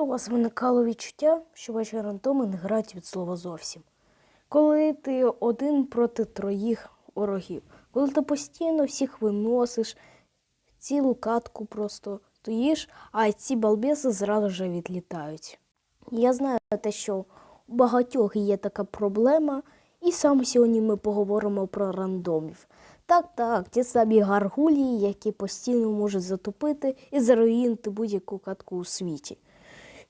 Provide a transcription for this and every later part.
часто у вас виникало відчуття, що ваші рандоми не грають від слова зовсім. Коли ти один проти троїх ворогів, коли ти постійно всіх виносиш, цілу катку просто стоїш, а ці балбеси зразу ж відлітають. Я знаю те, що у багатьох є така проблема, і саме сьогодні ми поговоримо про рандомів. Так, так, ті самі гаргулії, які постійно можуть затопити і заруїнити будь-яку катку у світі.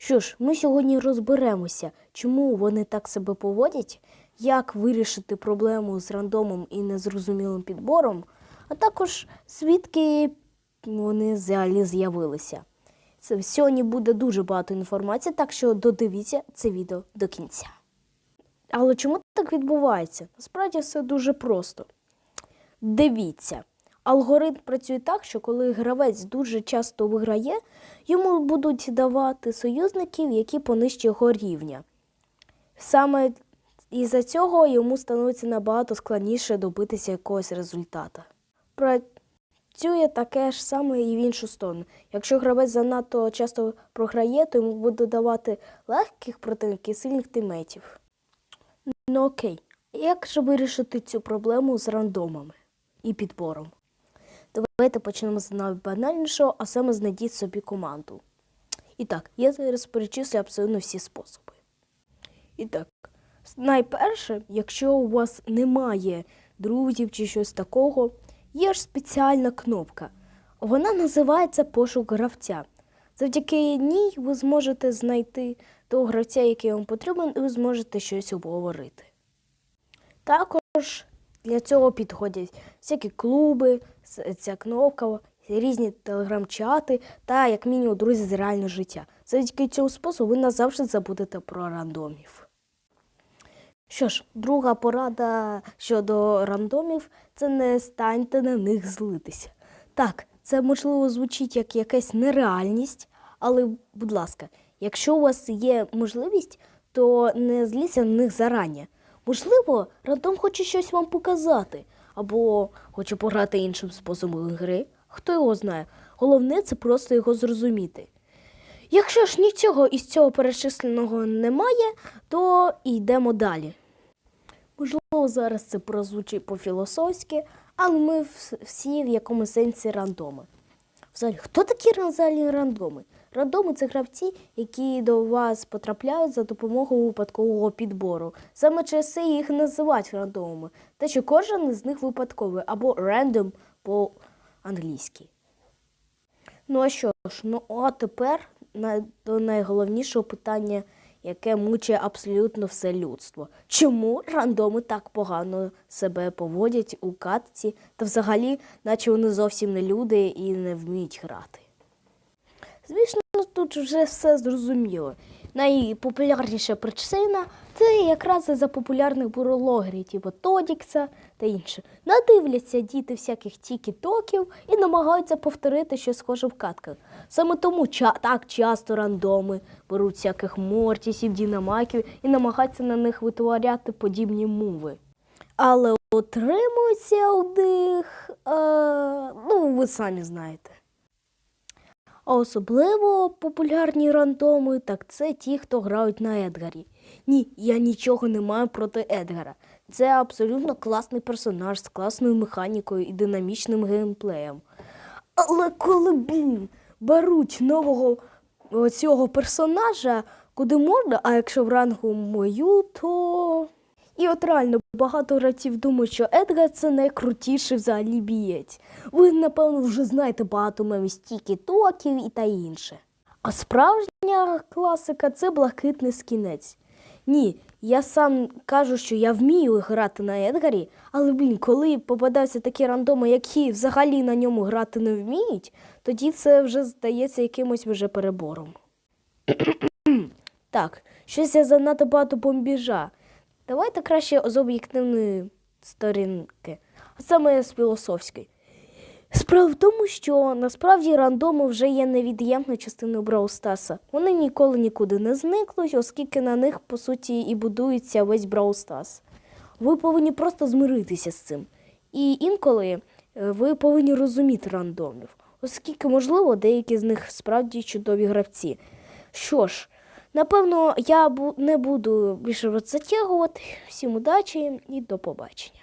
Що ж, ми сьогодні розберемося, чому вони так себе поводять, як вирішити проблему з рандомом і незрозумілим підбором, а також звідки вони взагалі з'явилися. Це сьогодні буде дуже багато інформації, так що додивіться це відео до кінця. Але чому так відбувається? Насправді все дуже просто. Дивіться, алгоритм працює так, що коли гравець дуже часто виграє, йому будуть давати союзників, які понижче його рівня. Саме із-за цього йому становиться набагато складніше добитися якогось результата. Працює таке ж саме і в іншу сторону. Якщо гравець занадто часто програє, то йому буде давати легких противників і сильних тиметів. Ну окей, як же вирішити цю проблему з рандомами і підбором? Давайте почнемо з найбанальнішого, а саме знайдіть собі команду. І так, я зараз перечислю абсолютно всі способи. І так, найперше, якщо у вас немає друзів чи щось такого, є ж спеціальна кнопка. Вона називається пошук гравця. Завдяки ній ви зможете знайти того гравця, який вам потрібен, і ви зможете щось обговорити. Також для цього підходять всякі клуби, ця кнопка, різні телеграм-чати та, як мінімум, друзі з реального життя. Завдяки цьому способу ви назавжди забудете про рандомів. Що ж, друга порада щодо рандомів це не станьте на них злитися. Так, це можливо звучить як якась нереальність, але, будь ласка, якщо у вас є можливість, то не зліться на них зарані. Можливо, рандом хоче щось вам показати, або хоче пограти іншим способом гри. Хто його знає. Головне це просто його зрозуміти. Якщо ж нічого із цього перечисленого немає, то йдемо далі. Можливо, зараз це прозвучить по-філософськи, але ми всі в якомусь сенсі рандоми. Взагалі, хто такі взагалі рандоми? Рандоми це гравці, які до вас потрапляють за допомогою випадкового підбору. Саме через це їх називають рандомами. Те, що кожен з них випадковий або random по-англійськи. Ну а що ж, ну а тепер до найголовнішого питання, яке мучає абсолютно все людство. Чому рандоми так погано себе поводять у катці, та взагалі, наче вони зовсім не люди і не вміють грати? Звісно, тут вже все зрозуміло. Найпопулярніша причина це якраз за популярних бурологерів, типу Тодікса та інше. Надивляться діти всяких тікі-токів і намагаються повторити щось схоже в катках. Саме тому ча- так часто рандоми беруть всяких мортісів, дінамаків і намагаються на них витворяти подібні мови. Але отримується у них, е, ну, ви самі знаєте. А особливо популярні рандоми, так це ті, хто грають на Едгарі. Ні, я нічого не маю проти Едгара. Це абсолютно класний персонаж з класною механікою і динамічним геймплеєм. Але коли, блін, беруть нового цього персонажа, куди можна, а якщо в рангу мою, то. І от реально багато гравців думають, що Едгар це найкрутіший взагалі бієць. Ви, напевно, вже знаєте багато мемів стіки токів і та інше. А справжня класика це блакитний скінець. Ні, я сам кажу, що я вмію грати на Едгарі, але блін, коли попадаються такі рандоми, які взагалі на ньому грати не вміють, тоді це вже здається якимось вже перебором. так, щось я занадто багато бомбіжа. Давайте краще з об'єктивної сторінки, а саме з філософської. Справа в тому, що насправді рандоми вже є невід'ємною частиною Stars. Вони ніколи нікуди не зникнуть, оскільки на них, по суті, і будується весь Stars. Ви повинні просто змиритися з цим. І інколи е, ви повинні розуміти рандомів, оскільки, можливо, деякі з них справді чудові гравці. Що ж, напевно, я не буду більше затягувати. Всім удачі і до побачення.